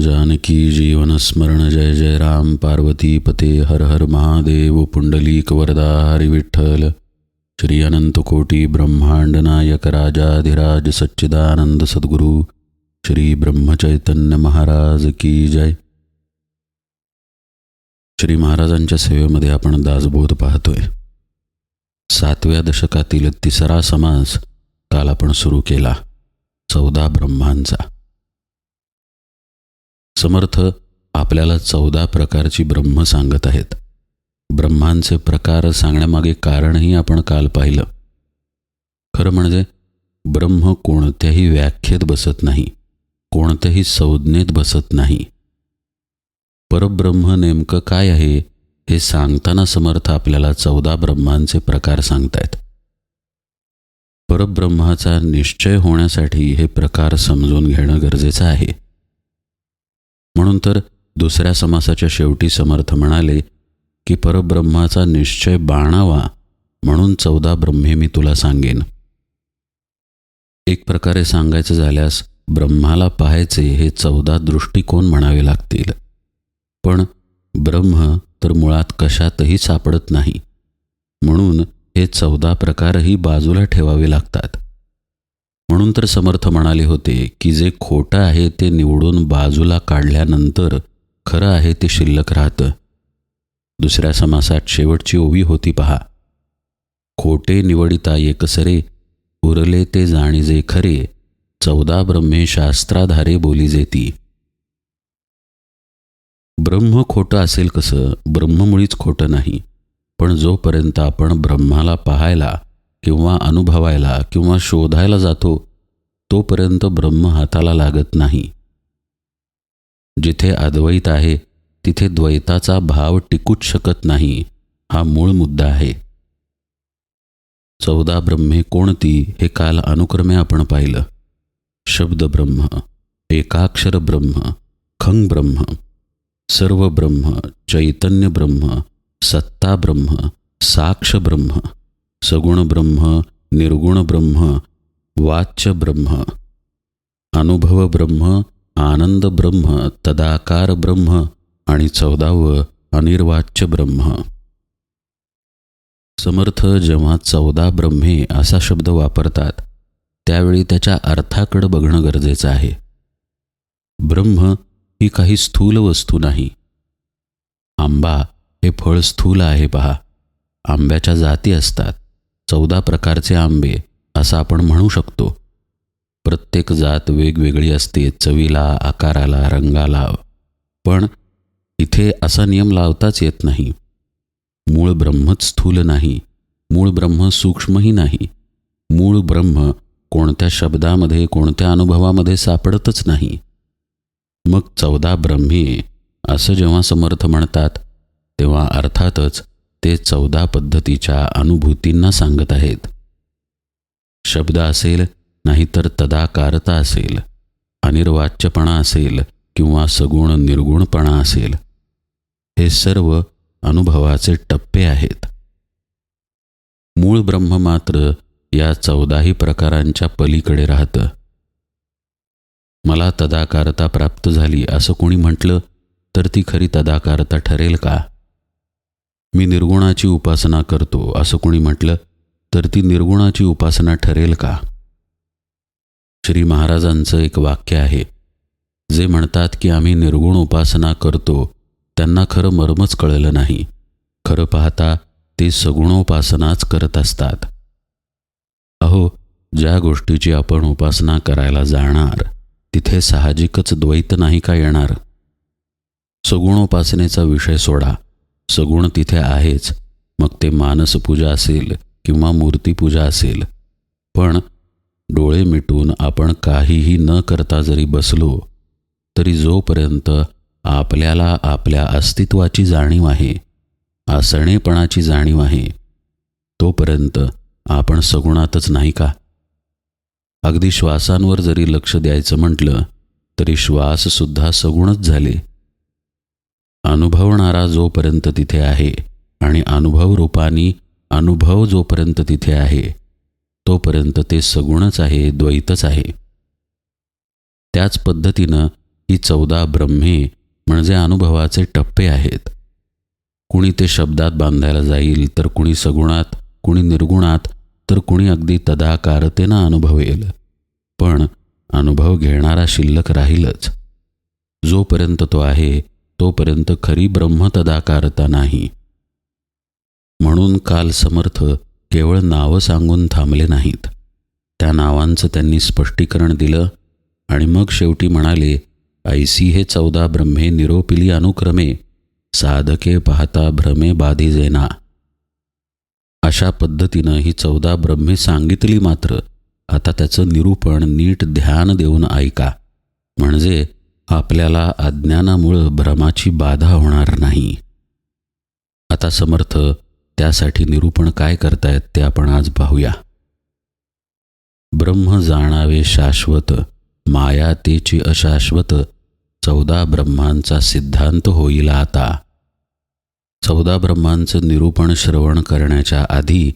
जानकी जीवन स्मरण जय जय राम। पार्वती पते हर हर महादेव। पुंडलीक वरदा हरिविठ्ठल श्री अनंतकोटी ब्रह्मांड नायक राजाधिराज सच्चिदानंद सद्गुरू। श्री ब्रह्मचैतन्य महाराज की जय। श्री महाराजांच्या सेवेमध्ये आपण दासबोध पाहतोय. सातव्या दशकातील तिसरा समास काल आपण सुरू केला चौदा ब्रह्मांचा. समर्थ आपल्याला चौदा प्रकारची ब्रह्म सांगत आहेत. ब्रह्मांचे प्रकार सांगण्यामागे कारणही आपण काल पाहिलं. खरं म्हणजे ब्रह्म कोणत्याही व्याख्येत बसत नाही कोणत्याही संज्ञेत बसत नाही. परब्रह्म नेमकं काय आहे हे सांगताना समर्थ आपल्याला चौदा ब्रह्मांचे प्रकार सांगतायत. परब्रह्माचा निश्चय होण्यासाठी हे प्रकार समजून घेणं गरजेचं आहे. म्हणून तर दुसऱ्या समासाच्या शेवटी समर्थ म्हणाले की परब्रह्माचा निश्चय बाणावा म्हणून चौदा ब्रह्मे मी तुला सांगेन. एक प्रकारे सांगायचं झाल्यास ब्रह्माला पाहायचे हे चौदा दृष्टिकोन म्हणावे लागतील. पण ब्रह्म तर मुळात कशातही सापडत नाही. म्हणून हे चौदा प्रकारही बाजूला ठेवावे लागतात. म्हणून तर समर्थ म्हणाले होते की जे खोटं आहे ते निवडून बाजूला काढल्यानंतर खरं आहे ते शिल्लक राहतं. दुसऱ्या समासात शेवटची ओवी होती पहा. खोटे निवडिता एकसरे उरले ते जाणीजे खरे चौदा ब्रह्मे शास्त्राधारे बोली जेती. ब्रह्म खोटं असेल कसं ब्रह्ममुळीच खोटं नाही पण जोपर्यंत आपण ब्रह्माला पाहायला किंवा अनुभवायला किंवा शोधायला जातो तोपर्यंत ब्रह्म हाताला लागत नाही. जिथे अद्वैत आहे तिथे द्वैताचा भाव टिकूच शकत नाही हा मूळ मुद्दा आहे. चौदा ब्रह्मे कोणती हे काल अनुक्रमे आपण पाहिलं. शब्द ब्रह्म एकाक्षर ब्रह्म खंग ब्रह्म सर्व ब्रह्म चैतन्य ब्रह्म सत्ता ब्रह्म साक्ष ब्रह्म सगुण ब्रह्म निर्गुण ब्रह्म वाच्य ब्रह्म अनुभव ब्रह्म आनंद ब्रह्म तदाकार ब्रह्म आणि चौदावं अनिर्वाच्य ब्रह्म समर्थ जेव्हा चौदा ब्रह्मे असा शब्द वापरतात त्यावेळी त्याच्या अर्थाकडं बघणं गरजेचं आहे. ब्रह्म ही काही स्थूल वस्तू नाही. आंबा हे फळ स्थूल आहे पहा. आंब्याच्या जाती असतात. चौदा प्रकारचे आंबे असं आपण म्हणू शकतो. प्रत्येक जात वेगवेगळी असते चवीला आकाराला रंगाला. पण इथे असा नियम लावताच येत नाही. मूळ ब्रह्मच स्थूल नाही मूळ ब्रह्म सूक्ष्मही नाही मूळ ब्रह्म कोणत्या शब्दामध्ये कोणत्या अनुभवामध्ये सापडतच नाही. मग चौदा ब्रह्मी असं जेव्हा समर्थ म्हणतात तेव्हा अर्थातच ते चौदा पद्धतीच्या अनुभूतींना सांगत आहेत. शब्द असेल नाहीतर तदाकारता असेल अनिर्वाच्यपणा असेल किंवा सगुण निर्गुणपणा असेल हे सर्व अनुभवाचे टप्पे आहेत. मूळ ब्रह्म मात्र या चौदाही प्रकारांच्या पलीकडे राहतं. मला तदाकारता प्राप्त झाली असं कोणी म्हटलं तर ती खरी तदाकारता ठरेल का? मी निर्गुणाची उपासना करतो असं कोणी म्हटलं तर ती निर्गुणाची उपासना ठरेल का? श्री महाराजांचं एक वाक्य आहे जे म्हणतात की आम्ही निर्गुण उपासना करतो त्यांना खरं मर्मच कळलं नाही. खरं पाहता ते सगुणोपासनाच करत असतात. अहो ज्या गोष्टीची आपण उपासना करायला जाणार तिथे साहजिकच द्वैत नाही का येणार? सगुणोपासनेचा विषय सोडा. सगुण तिथे आहेच. मग ते मानसपूजा असेल किंवा मूर्तीपूजा असेल. पण डोळे मिटून आपण काहीही न करता जरी बसलो तरी जोपर्यंत आपल्याला आपल्या अस्तित्वाची जाणीव आहे आसणेपणाची जाणीव आहे तोपर्यंत आपण सगुणातच नाही का? अगदी श्वासांवर जरी लक्ष द्यायचं म्हटलं तरी श्वाससुद्धा सगुणच झाले. अनुभवणारा जोपर्यंत तिथे आहे आणि अनुभव रूपाने अनुभव जोपर्यंत तिथे आहे तोपर्यंत ते सगुणच आहे द्वैतच आहे. त्याच पद्धतीनं ही चौदा ब्रह्मे म्हणजे अनुभवाचे टप्पे आहेत. कुणी ते शब्दात बांधायला जाईल तर कुणी सगुणात कुणी निर्गुणात तर कुणी अगदी तदाकारतेनं अनुभवेल. पण अनुभव घेणारा शिल्लक राहीलच. जोपर्यंत तो आहे तोपर्यंत खरी ब्रह्म तदाकारता नाही. म्हणून काल समर्थ केवळ नावं सांगून थांबले नाहीत. त्या नावांचं त्यांनी स्पष्टीकरण दिलं आणि मग शेवटी म्हणाले ऐसी हे चौदा ब्रह्मे निरोपिली अनुक्रमे साधके पाहता भ्रमे बाधिजेना अशा पद्धतीनं ही चौदा ब्रह्मे सांगितली मात्र आता त्याचं निरूपण नीट ध्यान देऊन ऐका. म्हणजे आपल्याला अज्ञानामुळं भ्रमाची बाधा होणार नाही. आता समर्थ त्यासाठी निरूपण काय करतायत ते आपण आज पाहूया. ब्रह्म जाणावे शाश्वत माया तेची अशाश्वत चौदा ब्रह्मांचा सिद्धांत होईल आता. चौदा ब्रह्मांचं निरूपण श्रवण करण्याच्या आधी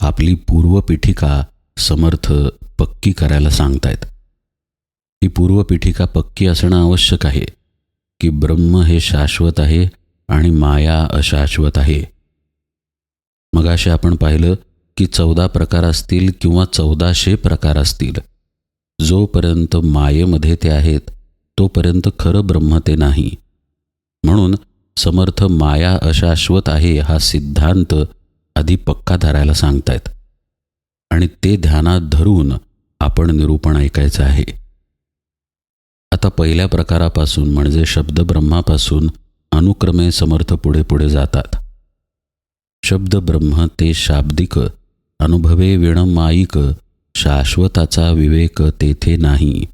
आपली पूर्वपीठिका समर्थ पक्की करायला सांगतायत. ही पूर्वपीठिका पक्की असणं आवश्यक आहे की ब्रह्म हे शाश्वत आहे आणि माया अशाश्वत आहे. मगाशी आपण पाहिलं की चौदा प्रकार असतील किंवा चौदाशे प्रकार असतील जोपर्यंत मायेमध्ये ते आहेत तोपर्यंत खरं ब्रह्म ते नाही. म्हणून समर्थ माया अशाश्वत आहे हा सिद्धांत आधी पक्का धरायला सांगतायत. आणि ते ध्यानात धरून आपण निरूपण ऐकायचं आहे. आता पहिल्या प्रकारापासून म्हणजे शब्द ब्रह्मापासून अनुक्रमे समर्थ पुढे पुढे जातात. शब्द ब्रह्म ते शाब्दिक अनुभवे विणमायिक शाश्वताचा विवेक तेथे नाही.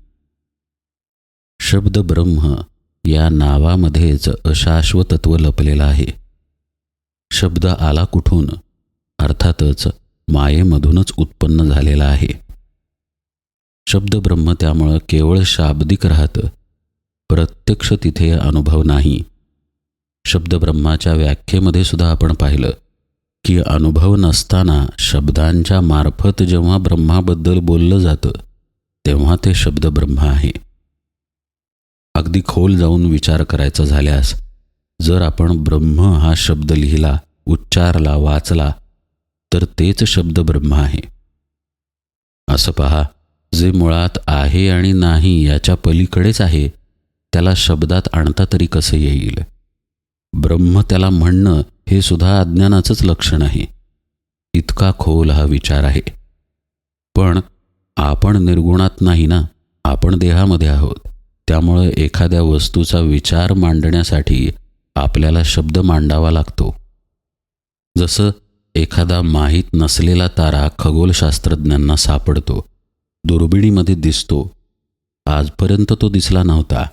शब्द ब्रह्म या नावामध्येच अशाश्वतत्व लपलेलं आहे. शब्द आला कुठून? अर्थातच मायेमधूनच उत्पन्न झालेला आहे. शब्द ब्रह्म त्यामुळं केवळ शाब्दिक राहतं. प्रत्यक्ष तिथे अनुभव नाही. शब्द ब्रह्माच्या व्याख्येमध्ये सुद्धा आपण पाहिलं की अनुभव नसताना शब्दांच्या मार्फत जेव्हा ब्रह्माबद्दल बोललं जातं तेव्हा ते शब्द ब्रह्म आहे. अगदी खोल जाऊन विचार करायचा झाल्यास जर आपण ब्रह्म हा शब्द लिहिला उच्चारला वाचला तर तेच शब्द ब्रह्म आहे. असं पहा. जे मुळात आहे आणि नाही याच्या पलीकडेच आहे त्याला शब्दात आणता तरी कसं येईल? ब्रह्म त्याला म्हणणं हे सुद्धा अज्ञानाचंच लक्षण आहे. इतका खोल हा विचार आहे. पण आपण निर्गुणात नाही ना आपण देहामध्ये आहोत. त्यामुळं एखाद्या वस्तूचा विचार मांडण्यासाठी आपल्याला शब्द मांडावा लागतो. जसं एखादा माहीत नसलेला तारा खगोलशास्त्रज्ञांना सापडतो दुर्बिणीमध्ये दिसतो. आजपर्यंत तो दिसला नव्हता.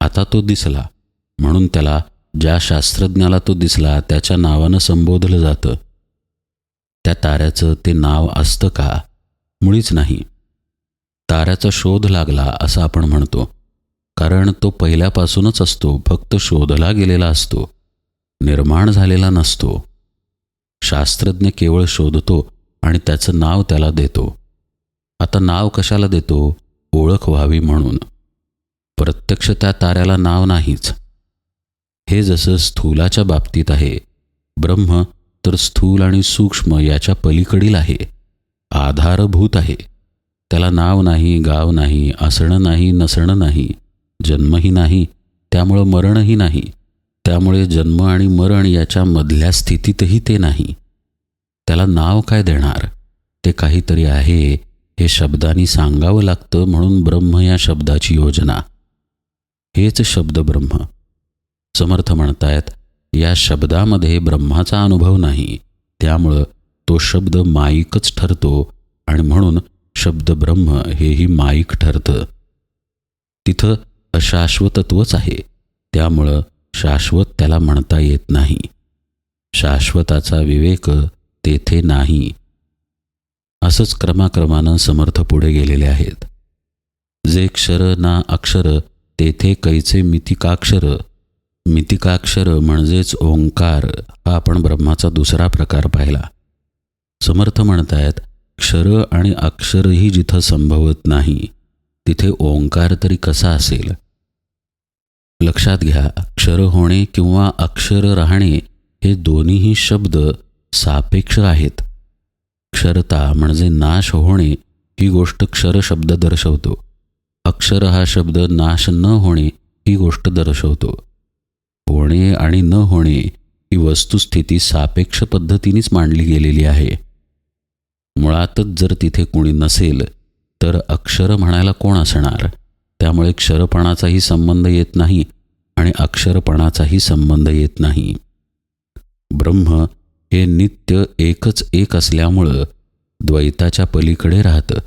आता तो दिसला. म्हणून त्याला ज्या शास्त्रज्ञाला तो दिसला त्याच्या नावानं संबोधलं जातं. त्या ताऱ्याचं ते नाव असतं का? मुळीच नाही. ताऱ्याचा शोध लागला असं आपण म्हणतो. कारण तो पहिल्यापासूनच असतो फक्त शोधला गेलेला असतो. निर्माण झालेला नसतो. शास्त्रज्ञ केवळ शोधतो आणि त्याचं नाव त्याला देतो. आता नाव कशाला देतो? ओळख व्हावी म्हणून. प्रत्यक्ष त्या ताऱ्याला नाव नाहीच. हे जसं स्थूलाच्या बाबतीत आहे ब्रह्म तर स्थूल आणि सूक्ष्म याच्या पलीकडील आहे. आधारभूत आहे. त्याला नाव नाही गाव नाही असणं नाही नसणं नाही जन्मही नाही त्यामुळं मरणही नाही. त्यामुळे जन्म आणि मरण याच्या मधल्या स्थितीतही ते नाही. त्याला नाव काय देणार? ते काहीतरी आहे हे शब्दांनी सांगावं लागतं म्हणून ब्रह्म या शब्दाची योजना. हेच शब्द ब्रह्म. समर्थ म्हणतायत या शब्दामध्ये ब्रह्माचा अनुभव नाही. त्यामुळं तो शब्द माईकच ठरतो आणि म्हणून शब्द ब्रह्म हेही माईक ठरतं. तिथं अशाश्वतत्वच आहे. त्यामुळं शाश्वत त्याला म्हणता येत नाही. शाश्वताचा विवेक तेथे नाही. असंच क्रमाक्रमानं समर्थ पुढे गेलेले आहेत. जे क्षर ना अक्षर तेथे कैचे मितिकाक्षर मितिकाक्षर म्हणजेच ओंकार हा आपण ब्रह्माचा दुसरा प्रकार पाहिला. समर्थ म्हणतायत क्षर आणि अक्षरही जिथं संभवत नाही तिथे ओंकार तरी कसा असेल? लक्षात घ्या अक्षर होणे किंवा अक्षर राहणे हे दोन्हीही शब्द सापेक्ष आहेत. क्षरता म्हणजे नाश होणे ही गोष्ट क्षर शब्द दर्शवतो. अक्षर हा शब्द नाश न होणे ही गोष्ट दर्शवतो. होणे आणि न होणे ही वस्तुस्थिती सापेक्ष पद्धतीनेच मांडली गेलेली आहे. मुळातच जर तिथे कोणी नसेल तर अक्षर म्हणायला कोण असणार? त्यामुळे क्षरपणाचाही संबंध येत नाही आणि अक्षरपणाचाही संबंध येत नाही. ब्रह्म हे नित्य एकच एक असल्यामुळं द्वैताच्या पलीकडे राहतं.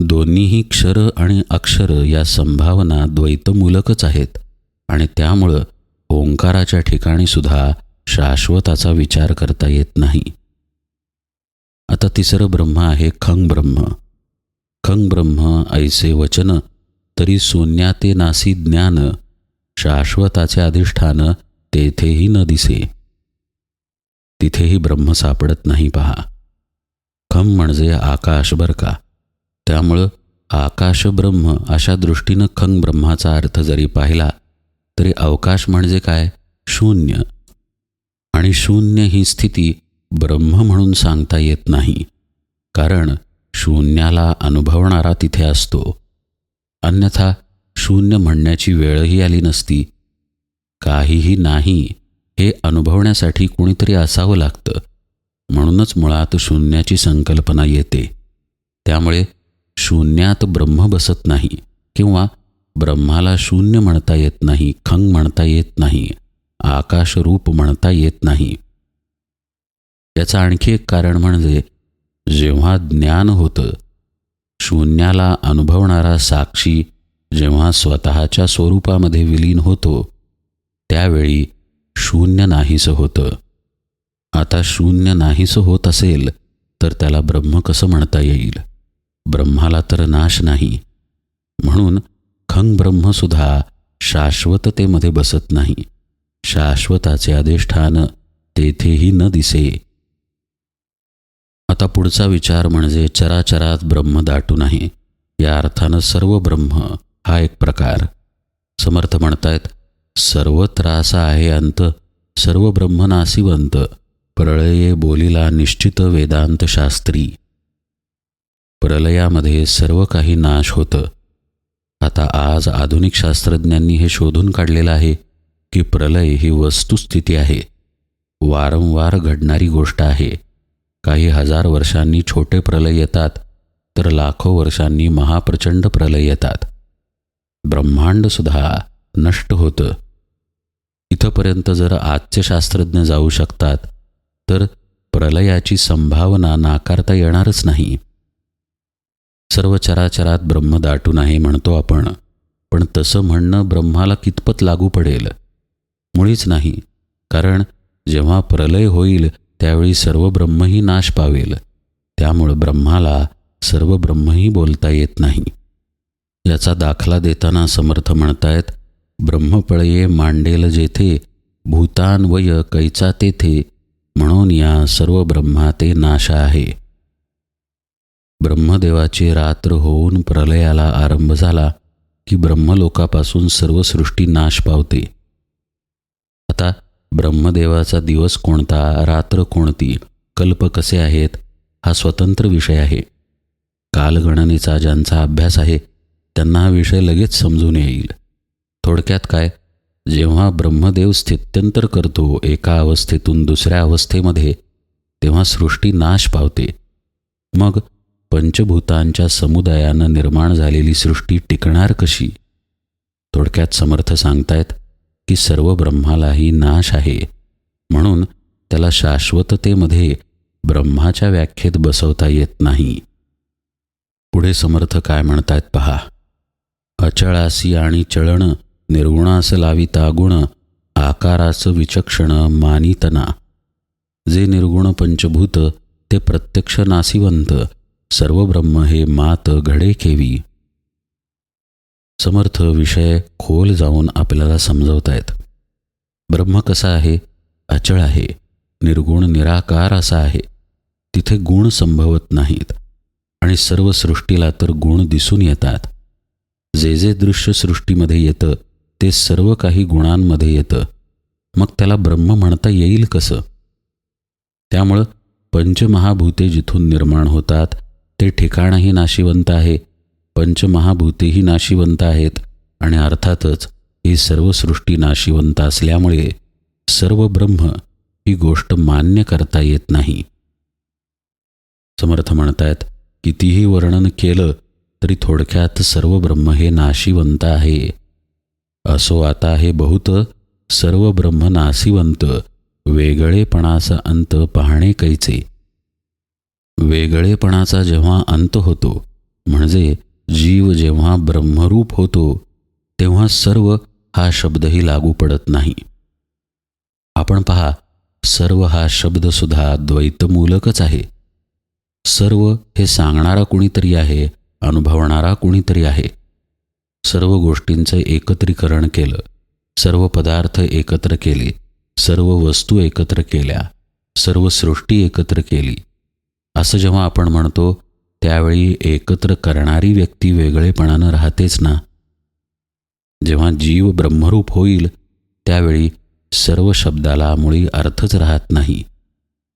दोन्हीही क्षर आणि अक्षर या संभावना द्वैतमूलकच आहेत आणि त्यामुळं ओंकाराच्या ठिकाणी सुद्धा शाश्वताचा विचार करता येत नाही. आता तिसरं ब्रह्म आहे खंग ब्रह्म. खंग ब्रह्म ऐसे वचन तरी शून्याते नासी ज्ञान शाश्वताचे अधिष्ठान तेथेही न दिसे. तिथेही ब्रह्म सापडत नाही पहा. खम म्हणजे आकाश बर का? त्यामुळं आकाश ब्रह्म अशा दृष्टीनं खंग ब्रह्माचा अर्थ जरी पाहिला तरी अवकाश म्हणजे काय? शून्य. आणि शून्य ही स्थिती ब्रह्म म्हणून सांगता येत नाही. कारण शून्याला अनुभवणारा तिथे असतो. अन्यथा शून्य म्हणण्याची वेळही आली नसती. काहीही नाही. हे अनुभवण्यासाठी कुणीतरी असावं लागतं. म्हणूनच मुळात शून्याची संकल्पना येते. त्यामुळे शून्यात ब्रह्म बसत नाही किंवा ब्रह्माला शून्य म्हणता येत नाही खंग म्हणता येत नाही आकाशरूप म्हणता येत नाही. याचं आणखी एक कारण म्हणजे जेव्हा ज्ञान होतं शून्याला अनुभवणारा साक्षी जेव्हा स्वतःच्या स्वरूपामध्ये विलीन होतो त्यावेळी शून्य नाहीसं होतं. आता शून्य नाहीसं होत असेल तर त्याला ब्रह्म कसं म्हणता येईल? ब्रह्माला तर नाश नाही. म्हणून खंग ब्रह्मसुद्धा शाश्वततेमध्ये बसत नाही. शाश्वताचे अधिष्ठान तेथेही न दिसे. आता पुढचा विचार म्हणजे चराचरात ब्रह्म दाटून आहे या अर्थानं सर्व ब्रह्म हा एक प्रकार. समर्थ म्हणतायत सर्व त्रास आहे अंत सर्व ब्रह्मनासिवंत प्रळये बोलीला निश्चित वेदांत शास्त्री. प्रलयामध्ये सर्व काही नाश होतं. आता आज आधुनिक शास्त्रज्ञांनी हे शोधून काढलेलं आहे की प्रलय ही वस्तुस्थिती आहे. वारंवार घडणारी गोष्ट आहे. काही हजार वर्षांनी छोटे प्रलय येतात तर लाखो वर्षांनी महाप्रचंड प्रलय येतात. ब्रह्मांडसुद्धा नष्ट होतं. इथंपर्यंत जर आजचे शास्त्रज्ञ जाऊ शकतात तर प्रलयाची संभावना नाकारता येणारच नाही. सर्व चराचरात ब्रह्म दाटून आहे म्हणतो आपण पण तसं म्हणणं ब्रह्माला कितपत लागू पडेल? मुळीच नाही कारण जेव्हा प्रलय होईल त्यावेळी सर्व ब्रह्मही नाश पावेल. त्यामुळं ब्रह्माला सर्व ब्रह्मही बोलता येत नाही. याचा दाखला देताना समर्थ म्हणतायत ब्रह्मपळये मांडेल जेथे भूतान्वय कैचा तेथे म्हणून या सर्व ब्रह्माते नाश आहे. ब्रह्मदेवाची रात्र होऊन प्रलयाला आरंभ झाला की ब्रह्मलोकापासून सर्व सृष्टी नाश पावते. आता ब्रह्मदेवाचा दिवस कोणता रात्र कोणती कल्प कसे आहेत हा स्वतंत्र विषय आहे. कालगणनेचा ज्यांचा अभ्यास आहे त्यांना हा विषय लगेच समजून येईल. थोडक्यात काय? जेव्हा ब्रह्मदेव स्थित्यंतर करतो एका अवस्थेतून दुसऱ्या अवस्थेमध्ये तेव्हा सृष्टी नाश पावते. मग पंचभूतांच्या समुदायानं निर्माण झालेली सृष्टी टिकणार कशी? थोडक्यात समर्थ सांगतायत की सर्व ब्रह्मालाही नाश आहे. म्हणून त्याला शाश्वततेमध्ये ब्रह्माच्या व्याख्येत बसवता येत नाही. पुढे समर्थ काय म्हणतायत पहा. अचळासी आणि चळण निर्गुणास लाविता गुण आकाराचं विचक्षण मानितना. जे निर्गुण पंचभूत ते प्रत्यक्ष नासिवंत सर्व ब्रह्म हे मात घडे केवी. समर्थ विषय खोल जाऊन आपल्याला समजवतायत. ब्रह्म कसा आहे? अचळ आहे. निर्गुण निराकार असा आहे. तिथे गुण संभवत नाहीत. आणि सर्व सृष्टीला तर गुण दिसून येतात. जे जे दृश्य सृष्टीमध्ये येतं ते सर्व काही गुणांमध्ये येतं. मग त्याला ब्रह्म म्हणता येईल कसं? त्यामुळं पंचमहाभूते जिथून निर्माण होतात ते ठिकाणही नाशिवंत आहे पंचमहाभूतेही नाशिवंत आहेत आणि अर्थातच ही सर्व सृष्टी नाशिवंत असल्यामुळे सर्व ब्रह्म ही गोष्ट मान्य करता येत नाही. समर्थ म्हणतायत कितीही वर्णन केलं तरी थोडक्यात सर्व ब्रह्म हे नाशिवंत आहे. असो आता हे बहुत सर्व ब्रह्मनासिवंत वेगळेपणाचा अंत पाहणे कैचे. वेगळेपणाचा जेव्हा अंत होतो म्हणजे जीव जेव्हा ब्रह्मरूप होतो तेव्हा सर्व हा शब्दही लागू पडत नाही. आपण पहा सर्व हा शब्दसुद्धा द्वैतमूलकच आहे. सर्व हे सांगणारा कुणीतरी आहे अनुभवणारा कुणीतरी आहे. सर्व गोष्टींचं एकत्रीकरण केलं. सर्व पदार्थ एकत्र केले. सर्व वस्तू एकत्र केल्या. सर्व सृष्टी एकत्र केली. असं जेव्हा आपण म्हणतो त्यावेळी एकत्र करणारी व्यक्ती वेगळेपणानं राहतेच ना. जेव्हा जीव ब्रह्मरूप होईल त्यावेळी सर्व शब्दाला मुळी अर्थच राहत नाही.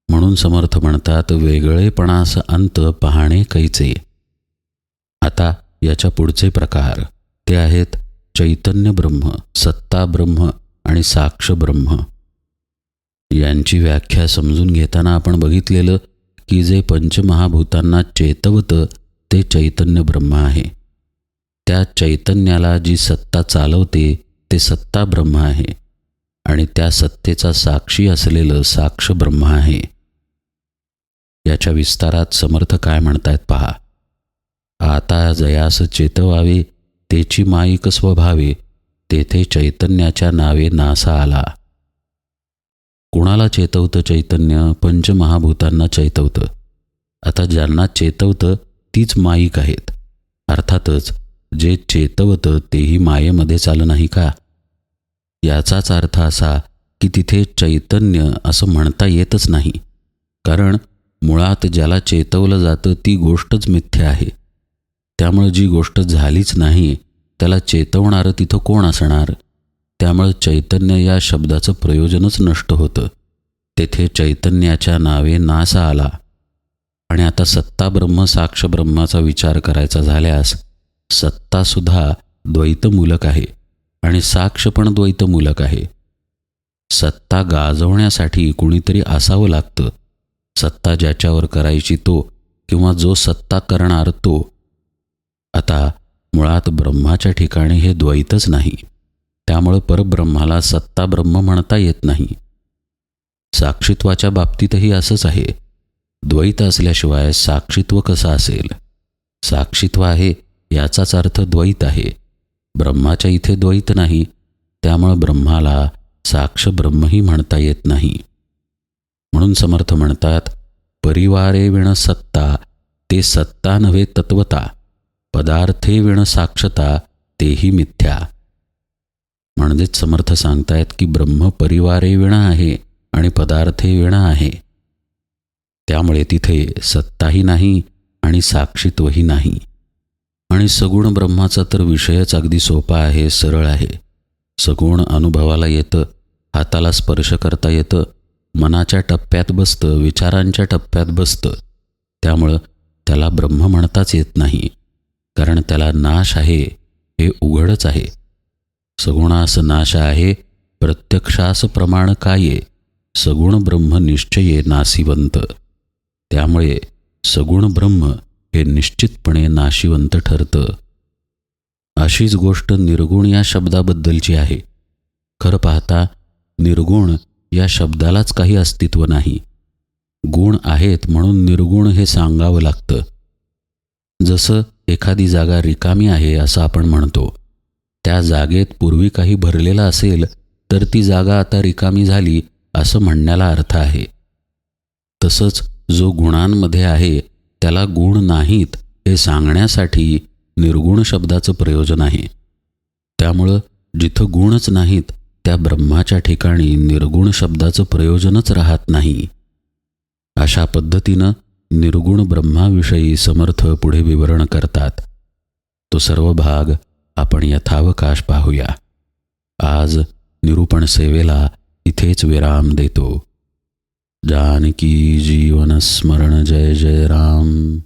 म्हणून समर्थ म्हणतात वेगळेपणास अंत पाहणे कैचे. आता याच्या पुढचे प्रकार. ते आहेत. चैतन्य ब्रह्म सत्ता ब्रह्म आणि साक्ष ब्रह्म. यांची व्याख्या समजून घेताना आपण बघितलेलं की जे पंचमहाभूतांना चेतवतं ते चैतन्य ब्रह्म आहे. त्या चैतन्याला जी सत्ता चालवते ते सत्ता ब्रह्म आहे. आणि त्या सत्तेचा साक्षी असलेलं साक्ष ब्रह्म आहे. याच्या विस्तारात समर्थ काय म्हणतायत पहा. आता जयास चेतवावे तेची माईक स्वभावे तेथे चैतन्याच्या नावे नासा आला. कुणाला चेतवतं चैतन्य? पंचमहाभूतांना चैतवतं. आता ज्यांना चेतवतं तीच माईक आहेत. अर्थातच जे चेतवतं तेही मायेमध्ये चालं नाही का? याचाच अर्थ असा की तिथे चैतन्य असं म्हणता येतच नाही. कारण मुळात ज्याला चेतवलं जातं ती गोष्टच मिथ्य आहे. त्यामुळे जी गोष्ट झालीच नाही त्याला चेतवणारं तिथं कोण असणार? त्यामुळे चैतन्य या शब्दाचं प्रयोजनच नष्ट होतं. तेथे चैतन्याच्या नावे नासा आला. आणि आता सत्ता ब्रह्म साक्ष ब्रह्माचा विचार करायचा झाल्यास सत्तासुद्धा द्वैतमूलक आहे आणि साक्ष पण द्वैतमूलक आहे. सत्ता गाजवण्यासाठी कुणीतरी असावं लागतं. सत्ता ज्याच्यावर करायची तो किंवा जो सत्ता करणार तो आता मुळात ब्रह्माच्या ठिकाणी हे द्वैतच नाही. त्यामुळं परब्रह्माला सत्ता ब्रह्म म्हणता येत नाही. साक्षित्वाच्या बाबतीतही असंच आहे. द्वैत असल्याशिवाय साक्षीत्व कसं असेल? साक्षीत्व आहे याचाच अर्थ द्वैत आहे. ब्रह्माच्या इथे द्वैत नाही त्यामुळं ब्रह्माला साक्ष ब्रह्मही म्हणता येत नाही. म्हणून समर्थ म्हणतात परिवारे विण सत्ता ते सत्ता नव्हे तत्वता. पदार्थे विण साक्षता तेही मिथ्या. म्हणजेच समर्थ सांगतायत की ब्रह्म परिवारे विणा आहे आणि पदार्थे विणा आहे. त्यामुळे तिथे सत्ताही नाही आणि साक्षीत्वही नाही. आणि सगुण ब्रह्माचा तर विषयच अगदी सोपा आहे सरळ आहे. सगुण अनुभवाला येतं हाताला स्पर्श करता येतं मनाच्या टप्प्यात बसतं विचारांच्या टप्प्यात बसतं. त्यामुळं त्याला ब्रह्म म्हणताच येत नाही. कारण त्याला नाश आहे हे उघडच आहे. सगुणास नाश आहे प्रत्यक्षास प्रमाण काये सगुण ब्रह्म निश्चये नाशिवंत त्यामुळे सगुण ब्रह्म हे निश्चितपणे नाशिवंत ठरतं. अशीच गोष्ट निर्गुण या शब्दाबद्दलची आहे. खरं पाहता निर्गुण या शब्दालाच काही अस्तित्व नाही. गुण आहेत म्हणून निर्गुण हे सांगावं लागतं. जसं एखादी जागा रिकामी आहे असं आपण म्हणतो. त्या जागेत पूर्वी काही भरलेलं असेल तर ती जागा आता रिकामी झाली असं म्हणण्याला अर्थ आहे. तसंच जो गुणांमध्ये आहे त्याला गुण नाहीत हे सांगण्यासाठी निर्गुण शब्दाचं प्रयोजन आहे. त्यामुळं जिथं गुणच नाहीत त्या ब्रह्माच्या ठिकाणी निर्गुण शब्दाचं प्रयोजनच राहत नाही. अशा पद्धतीनं निर्गुण ब्रह्माविषयी समर्थ पुढे विवरण करतात. तो सर्व भाग आपण यथावकाश पाहूया. आज निरूपण सेवेला इथेच विराम देतो. जानकी जीवन स्मरण जय जय राम.